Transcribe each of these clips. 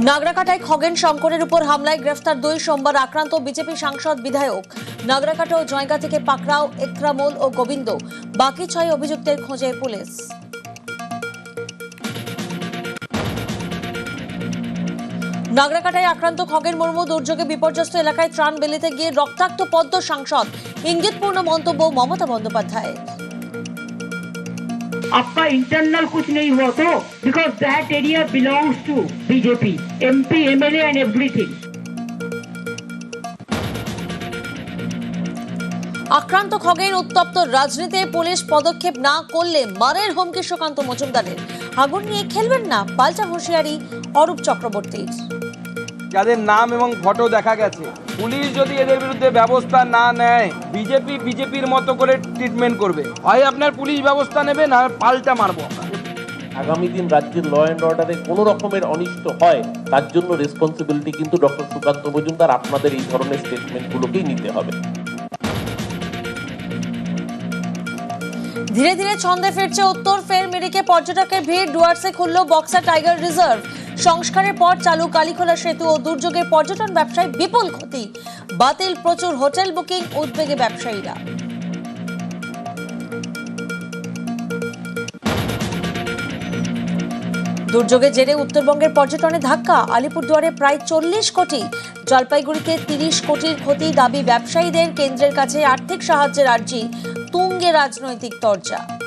নাগরাকাটায় খগেন শঙ্করের উপর হামলায় গ্রেফতার দুই সোমবার আক্রান্ত বিজেপি সাংসদ বিধায়ক। নাগরাকাটা ও জয়গা থেকে পাকরাও একরামুল ও গোবিন্দ। বাকি ছয় অভিযুক্তের খোঁজে পুলিশ। নাগরাকাটায় আক্রান্ত খগেন মুর্মু দুর্যোগে বিপর্যস্ত এলাকায় ত্রাণ বেলিতে গিয়ে রক্তাক্ত পদ্ম সাংসদ ইঙ্গিতপূর্ণ মন্তব্য মমতা বন্দ্যোপাধ্যায় आपका इंटरनल कुछ नहीं हुआ तो because that area belongs to BJP MP MLA and everything আক্রান্ত খগেন উত্তপ্ত রাজনীতিতে পুলিশ পদক্ষেপ না করলে মারের হুমকি সুকান্ত মজুমদারের আগুন নিয়ে খেলবেন না পাল্টা হুঁশিয়ারি অরূপ চক্রবর্তীর যাদের নাম এবং ফটো দেখা গেছে। পুলিশ যদি এদের বিরুদ্ধে ব্যবস্থা না নেয় বিজেপি বিজেপির মতো করে ট্রিটমেন্ট করবে। হয় আপনার পুলিশ ব্যবস্থা নেবে না পাল্টা মারবো। আগামী দিন রাজ্যের ল অ্যান্ড অর্ডারে কোনো রকমের অনিষ্ট হয় তার জন্য রেসপন্সিবিলিটি কিন্তু ডক্টর সুকান্ত মজুমদার আপনাদের এই ধরনের স্টেটমেন্টগুলোকেই নিতে হবে। ধীরে ধীরে ছন্দে ফিরছে উত্তর ফের মিরিকে পর্যটকের ভিড় ডুয়ার্সে খুলল বক্সা টাইগার রিজার্ভ। সংস্কারের পর চালু কালীখোলা সেতু ও দুর্যোগে পর্যটন ব্যবসায় বিপুল ক্ষতি। বাতিল প্রচুর হোটেল বুকিং, উদ্বেগে ব্যবসায়ীরা। দুর্যোগের জেরে উত্তরবঙ্গের পর্যটনে ধাক্কা, আলিপুরদুয়ারে প্রায় চল্লিশ কোটি। জলপাইগুড়িতে তিরিশ কোটির ক্ষতি দাবি ব্যবসায়ীদের, কেন্দ্রের কাছে আর্থিক সাহায্যের আর্জি, তুঙ্গে রাজনৈতিক তরজা।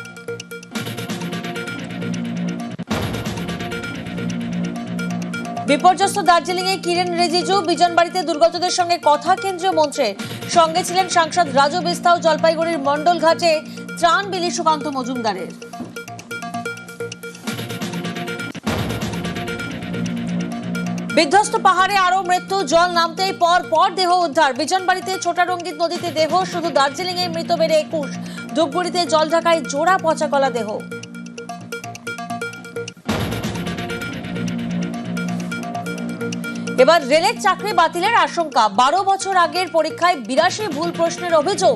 বিপর্যস্ত দার্জিলিং এ কিরেন রিজিজু বিজনবাড়িতে দুর্গতদের সঙ্গে কথা কেন্দ্রীয় মন্ত্রের সঙ্গে ছিলেন সাংসদ রাজু বিস্তাও জলপাইগুড়ির মন্ডল ঘাটে ত্রাণ বিলি সুকান্ত মজুমদারের। বিধ্বস্ত পাহাড়ে আরও মৃত্যু, জল নামতেই পর পর দেহ উদ্ধার। বিজনবাড়িতে ছোটারঙ্গিত নদীতে দেহ, শুধু দার্জিলিং এ মৃত বেড়ে একুশ। ধূপগুড়িতে জল ঢাকায় জোড়া পচা কলা দেহ। এবার রেলের চাকরি বাতিলের আশঙ্কা। বারো বছর আগের পরীক্ষায় বিরাশি ভুল প্রশ্নের অভিযোগ।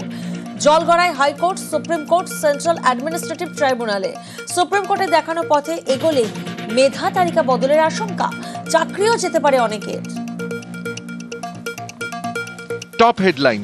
জলগড়ায় high court supreme court central administrative ট্রাইব্যুনালে। সুপ্রিম কোর্টে দেখানো পথে এগোলে মেধা তালিকা বদলের আশঙ্কা। চাকরিও যেতে পারে অনেকের। Top headline